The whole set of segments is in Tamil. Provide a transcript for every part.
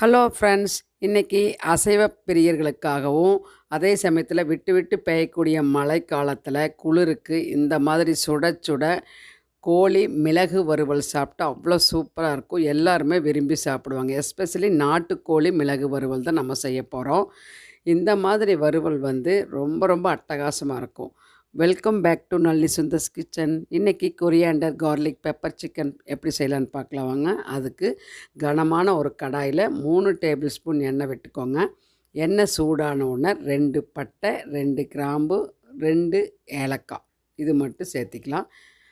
ஹலோ ஃப்ரெண்ட்ஸ் இன்றைக்கி அசைவ பிரியர்களுக்காகவும் அதே சமயத்தில் விட்டு விட்டு பெய்யக்கூடிய மழை காலத்தில் குளிருக்கு இந்த மாதிரி சுட சுட கோழி மிளகு வறுவல் சாப்பிட்டா அவ்வளோ சூப்பராக இருக்கும். எல்லாருமே விரும்பி சாப்பிடுவாங்க. எஸ்பெஷலி நாட்டுக்கோழி மிளகு வறுவல் தான் நம்ம செய்ய போகிறோம் இந்த மாதிரி வறுவல் வந்து ரொம்ப ரொம்ப அட்டகாசமாக இருக்கும். Welcome back to Nalli Sundar's kitchen இன்றைக்கி கொரியாண்டர் கார்லிக் பெப்பர் சிக்கன் எப்படி செய்யலான்னு பார்க்கலாம் வாங்க. அதுக்கு கனமான ஒரு கடாயில் மூணு டேபிள் ஸ்பூன் எண்ணெய் விட்டுக்கோங்க. எண்ணெய் சூடான உடனே ரெண்டு பட்டை ரெண்டு கிராம்பு ரெண்டு ஏலக்காய். இது மட்டும் சேர்த்திக்கலாம்.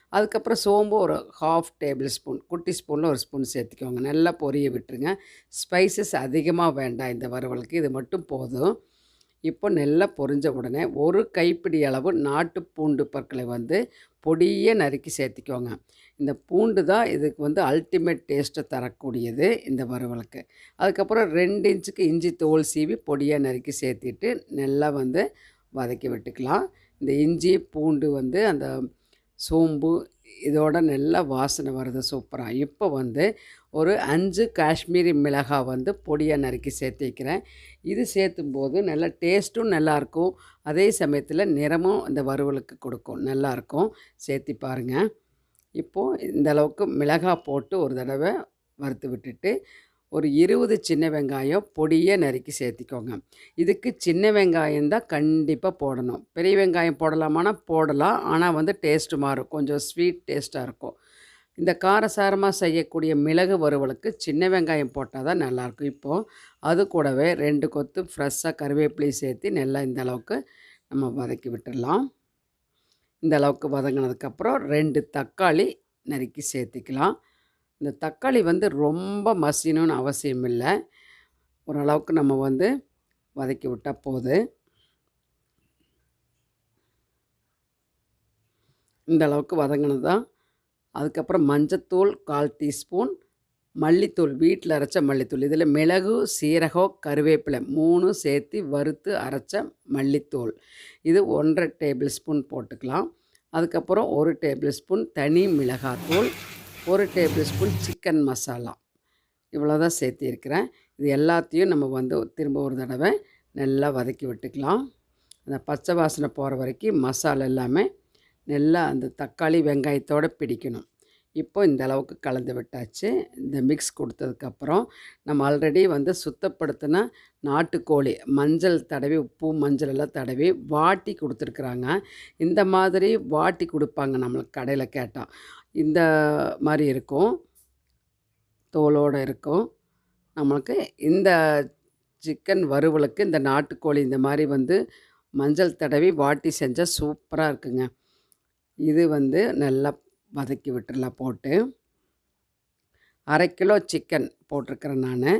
அதுக்கப்புறம் சோம்பு ஒரு ஹாஃப் டேபிள் ஸ்பூன் குட்டி ஸ்பூனில் ஒரு ஸ்பூன் சேர்த்திக்கோங்க. நல்லா பொரிய விட்டுருங்க. ஸ்பைசஸ் அதிகமாக வேண்டாம் இந்த வறுவலுக்கு. இது மட்டும் போதும். இப்போ நல்லா பொரிஞ்ச உடனே ஒரு கைப்பிடி அளவு நாட்டு பூண்டு பற்களை வந்து பொடியை நறுக்கி சேர்த்திக்கோங்க. இந்த பூண்டு தான் இதுக்கு வந்து அல்டிமேட் டேஸ்ட்டை தரக்கூடியது இந்த வறுவலுக்கு. அதுக்கப்புறம் ரெண்டு இன்ச்சுக்கு இஞ்சி தோல் சீவி பொடியாக நறுக்கி சேர்த்திட்டு நல்லா வந்து வதக்கி விட்டுக்கலாம். இந்த இஞ்சி பூண்டு வந்து அந்த சோம்பு இதோட நல்லா வாசனை வருது சூப்பராக இப்போ வந்து ஒரு அஞ்சு காஷ்மீரி மிளகாய் வந்து பொடியாக நறுக்கி சேர்த்திக்கிறேன் இது சேர்த்தும் போது நல்ல டேஸ்ட்டும் நல்லாயிருக்கும். அதே சமயத்தில் நிறமும் இந்த வறுவலுக்கு கொடுக்கும். நல்லாயிருக்கும். சேர்த்தி பாருங்கள் இப்போது இந்த அளவுக்கு மிளகாய் போட்டு ஒரு தடவை வறுத்து விட்டுட்டு ஒரு இருபது சின்ன வெங்காயம் பொடியை நறுக்கி சேர்த்திக்கோங்க. இதுக்கு சின்ன வெங்காயம் தான் கண்டிப்பாக போடணும். பெரிய வெங்காயம் போடலாமானா போடலாம். ஆனால் வந்து டேஸ்ட்டு மாறும். கொஞ்சம் ஸ்வீட் டேஸ்ட்டாக இருக்கும். இந்த காரசாரமாக செய்யக்கூடிய மிளகு வறுவலுக்கு சின்ன வெங்காயம் போட்டால் தான் நல்லாயிருக்கும். இப்போது அது கூடவே ரெண்டு கொத்து ஃப்ரெஷ்ஷாக கருவேப்பிலையும் சேர்த்து நல்லா இந்த அளவுக்கு நம்ம வதக்கி விட்டுடலாம். இந்த அளவுக்கு வதங்கினதுக்கப்புறம் ரெண்டு தக்காளி நறுக்கி சேர்த்திக்கலாம். இந்த தக்காளி வந்து ரொம்ப மசியணும்னு அவசியம் இல்லை. ஓரளவுக்கு நம்ம வந்து வதக்கி விட்டால் போது. இந்த அளவுக்கு வதங்கினது தான். அதுக்கப்புறம் மஞ்சத்தூள் கால் டீஸ்பூன் மல்லித்தூள் வீட்டில் அரைச்ச மல்லித்தூள். இதில் மிளகு சீரகம் கருவேப்பிலை மூணு சேர்த்து வறுத்து அரைச்ச மல்லித்தூள். இது ஒன்றரை டேபிள் ஸ்பூன் போட்டுக்கலாம். அதுக்கப்புறம் ஒரு டேபிள் ஸ்பூன் தனி மிளகாத்தூள். ஒரு டேபிள் ஸ்பூன் சிக்கன் மசாலா. இவ்வளோ தான் சேர்த்திருக்கிறேன். இது எல்லாத்தையும் நம்ம வந்து திரும்ப ஒரு தடவை நல்லா வதக்கி விட்டுக்கலாம். அந்த பச்சை வாசனை போகிற வரைக்கும் மசாலா எல்லாமே நல்லா அந்த தக்காளி வெங்காயத்தோடு பிடிக்கணும். இப்போ இந்த அளவுக்கு கலந்து விட்டாச்சு. இந்த மிக்ஸ் கொடுத்ததுக்கப்புறம் நம்ம ஆல்ரெடி வந்து சுத்தப்படுத்தின நாட்டுக்கோழி மஞ்சள் தடவி உப்பு மஞ்சள் எல்லாம் தடவி வாட்டி கொடுத்துருக்குறாங்க. இந்த மாதிரி வாட்டி கொடுப்பாங்க நம்மளுக்கு கடையில் கேட்டால் இந்த மாதிரி இருக்கும். தோலோடு இருக்கும். நம்மளுக்கு இந்த சிக்கன் வறுவலுக்கு இந்த நாட்டுக்கோழி இந்த மாதிரி வந்து மஞ்சள் தடவி வாட்டி செஞ்சால் சூப்பராக இருக்குங்க. இது வந்து நல்லா வதக்கி விட்டுறலாம் போட்டு. அரை கிலோ சிக்கன் போட்டிருக்கிறேன் நான்.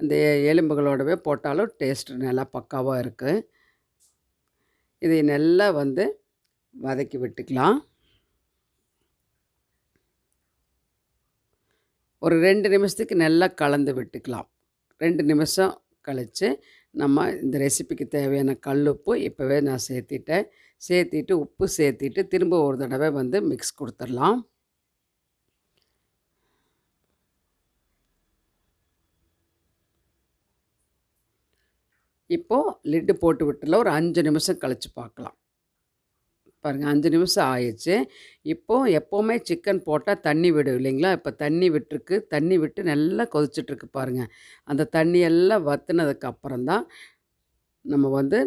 இந்த எலும்புகளோடவே போட்டாலும் டேஸ்ட்டு நல்லா பக்காவாக இருக்குது இதை நல்லா வந்து வதக்கி விட்டுக்கலாம். ஒரு ரெண்டு நிமிஷத்துக்கு நல்லா கலந்து விட்டுக்கலாம். ரெண்டு நிமிஷம் கழித்து நம்ம இந்த ரெசிபிக்கு தேவையான கல் உப்பு இப்போவே நான் சேர்த்திட்டேன். சேர்த்திட்டு உப்பு சேர்த்திட்டு திரும்ப ஒரு தடவை வந்து மிக்ஸ் கொடுத்துடலாம். இப்போது லிட்டு போட்டு விட்டுல ஒரு அஞ்சு நிமிஷம் கழித்து பார்க்கலாம். பாருங்கள் அஞ்சு நிமிஷம் ஆயிடுச்சு. இப்போது எப்போவுமே சிக்கன் போட்டால் தண்ணி விடும் இல்லைங்களா? இப்போ தண்ணி விட்டுருக்கு. தண்ணி விட்டு நல்லா கொதிச்சிட்ருக்கு பாருங்கள் அந்த தண்ணியெல்லாம் வற்றுனதுக்கு அப்புறம் தான் நம்ம வந்து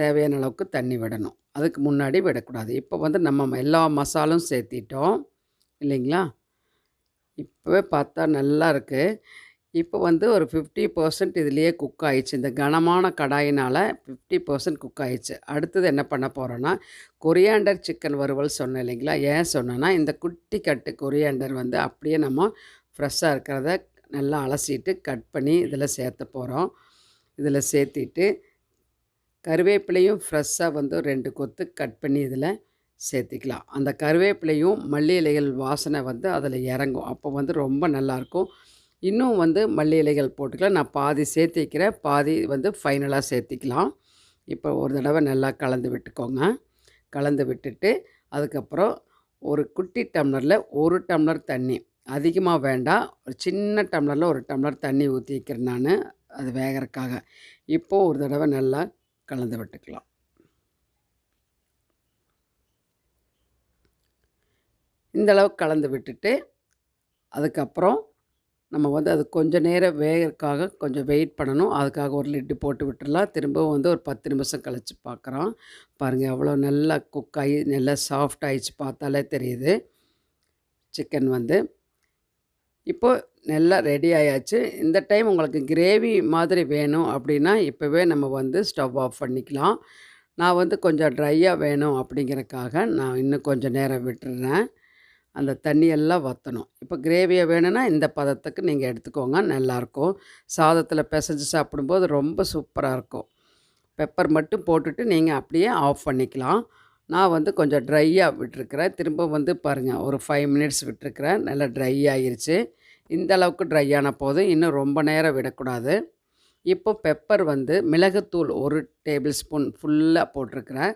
தேவையான அளவுக்கு தண்ணி விடணும். அதுக்கு முன்னாடி விடக்கூடாது. இப்போ வந்து நம்ம எல்லா மசாலும் சேர்த்திட்டோம். இல்லைங்களா? இப்போவே பார்த்தா நல்லா இருக்குது இப்போ வந்து ஒரு ஃபிஃப்டி பர்சன்ட் இதுலேயே குக் ஆயிடுச்சு. இந்த கனமான கடாயினால் ஃபிஃப்டி பர்சன்ட் குக் ஆயிடுச்சு. அடுத்தது என்ன பண்ண போகிறோன்னா கொரியாண்டர் சிக்கன் வறுவல் சொன்னேன் இல்லைங்களா? ஏன் சொன்னேன்னா இந்த குட்டி கட்டு கொரியாண்டர் வந்து அப்படியே நம்ம ஃப்ரெஷ்ஷாக இருக்கிறத நல்லா அலசிட்டு கட் பண்ணி இதில் சேர்த்த போகிறோம் இதில் சேர்த்திட்டு கருவேப்பிலையும் ஃப்ரெஷ்ஷாக வந்து ரெண்டு கொத்து கட் பண்ணி இதில் சேர்த்திக்கலாம். அந்த கருவேப்பிலையும் மல்லி இலைகள் வாசனை வந்து அதில் இறங்கும். அப்போ வந்து ரொம்ப நல்லாயிருக்கும். இன்னும் வந்து மல்லி இலைகள் போட்டுக்கலாம். நான் பாதி சேர்த்திக்கிறேன். பாதி வந்து ஃபைனலாக சேர்த்திக்கலாம். இப்போ ஒரு தடவை நல்லா கலந்து விட்டுக்கோங்க. கலந்து விட்டுட்டு அதுக்கப்புறம் ஒரு குட்டி டம்ளரில் ஒரு டம்ளர் தண்ணி. அதிகமாக வேண்டாம். ஒரு சின்ன டம்ளரில் ஒரு டம்ளர் தண்ணி ஊற்றி வைக்கிறேன் நான் அது வேகறக்காக இப்போது ஒரு தடவை நல்லா கலந்து விட்டுக்கலாம். இந்தளவு கலந்து விட்டுட்டு அதுக்கப்புறம் நம்ம வந்து அது கொஞ்சம் நேரம் வேகிறதுக்காக கொஞ்சம் வெயிட் பண்ணணும். அதுக்காக ஒரு லிட்டு போட்டு விட்டுடலாம் திரும்பவும் வந்து ஒரு பத்து நிமிஷம் கழித்து பார்க்குறோம் பாருங்கள் எவ்வளோ நல்லா குக் ஆகி நல்லா சாஃப்ட் ஆகிடுச்சு பார்த்தாலே தெரியுது. சிக்கன் வந்து இப்போது நல்லா ரெடி ஆயாச்சு. இந்த டைம் உங்களுக்கு கிரேவி மாதிரி வேணும் அப்படின்னா இப்போவே நம்ம வந்து ஸ்டவ் ஆஃப் பண்ணிக்கலாம். நான் வந்து கொஞ்சம் ட்ரையாக வேணும் அப்படிங்கிறக்காக நான் இன்னும் கொஞ்சம் நேரம் விட்டுறேன். அந்த தண்ணியெல்லாம் வற்றணும் இப்போ கிரேவியை வேணும்னா இந்த பதத்துக்கு நீங்கள் எடுத்துக்கோங்க நல்லாயிருக்கும் சாதத்தில் பிசைஞ்சு சாப்பிடும்போது ரொம்ப சூப்பராக இருக்கும். பெப்பர் மட்டும் போட்டுட்டு நீங்கள் அப்படியே ஆஃப் பண்ணிக்கலாம். நான் வந்து கொஞ்சம் ட்ரையாக விட்டுருக்குறேன். திரும்ப வந்து பாருங்கள் ஒரு ஃபைவ் மினிட்ஸ் விட்டுருக்குறேன். நல்லா ட்ரை ஆகிருச்சு இந்த அளவுக்கு ட்ரை ஆன போதும் இன்னும் ரொம்ப நேரம் விடக்கூடாது. இப்போ பெப்பர் வந்து மிளகுத்தூள் ஒரு டேபிள் ஸ்பூன் ஃபுல்லாக போட்டிருக்கிறேன்.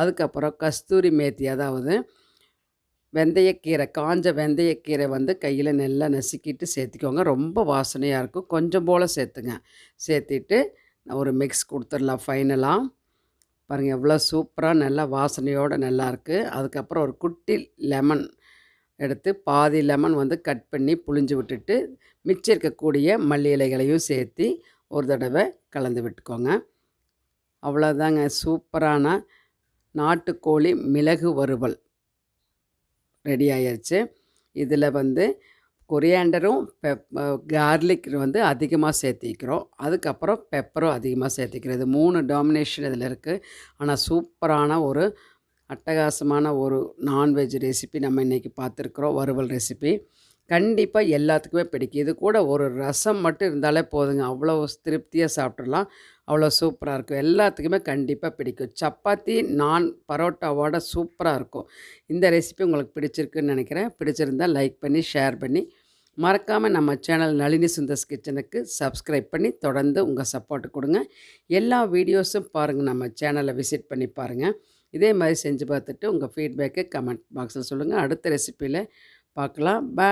அதுக்கப்புறம் கஸ்தூரி மேத்தி அதாவது வெந்தயக்கீரை காஞ்ச வெந்தயக்கீரை வந்து கையில் நல்லா நசுக்கிட்டு சேர்த்துக்கோங்க. ரொம்ப வாசனையாக இருக்கும். கொஞ்சம் போல் சேர்த்துங்க. சேர்த்திட்டு ஒரு மிக்ஸ் கொடுத்துடலாம் ஃபைனலாக பாருங்கள் எவ்வளோ சூப்பராக நல்லா வாசனையோடு நல்லாயிருக்கு அதுக்கப்புறம் ஒரு குட்டி லெமன் எடுத்து பாதி லெமன் வந்து கட் பண்ணி புழிஞ்சு விட்டுட்டு மிச்சம் இருக்கக்கூடிய மல்லி இலைகளையும் சேர்த்து ஒரு தடவை கலந்து விட்டுக்கோங்க. அவ்வளோதாங்க சூப்பரான நாட்டுக்கோழி மிளகு வறுவல். ரெடி ஆயிடுச்சு இதில் வந்து கொரியாண்டரும் பெப் கார்லிக் வந்து அதிகமாக சேர்த்திக்கிறோம். அதுக்கப்புறம் பெப்பரும் அதிகமாக சேர்த்திக்கிறது மூணு டாமினேஷன் இதில் இருக்குது ஆனால் சூப்பரான ஒரு அட்டகாசமான ஒரு நான்வெஜ் ரெசிபி நம்ம இன்றைக்கி பார்த்துருக்குறோம். வறுவல் ரெசிபி கண்டிப்பாக எல்லாத்துக்குமே பிடிக்கும். இது கூட ஒரு ரசம் மட்டும் இருந்தாலே போதுங்க. அவ்வளோ திருப்தியாக சாப்பிட்றலாம் அவ்வளோ சூப்பராக இருக்கும். எல்லாத்துக்குமே கண்டிப்பாக பிடிக்கும். சப்பாத்தி நான் பரோட்டாவோட சூப்பராக இருக்கும். இந்த ரெசிபி உங்களுக்கு பிடிச்சிருக்குன்னு நினைக்கிறேன். பிடிச்சிருந்தால் லைக் பண்ணி ஷேர் பண்ணி. மறக்காமல் நம்ம சேனல் நளினி சுந்தர்ஸ் கிச்சனுக்கு சப்ஸ்கிரைப் பண்ணி தொடர்ந்து உங்கள் சப்போர்ட் கொடுங்க. எல்லா வீடியோஸும் பாருங்கள் நம்ம சேனலை விசிட் பண்ணி பாருங்கள் இதே மாதிரி செஞ்சு பார்த்துட்டு உங்கள் ஃபீட்பேக்கை கமெண்ட் பாக்ஸில் சொல்லுங்கள் அடுத்த ரெசிப்பியில் பார்க்கலாம். பாய்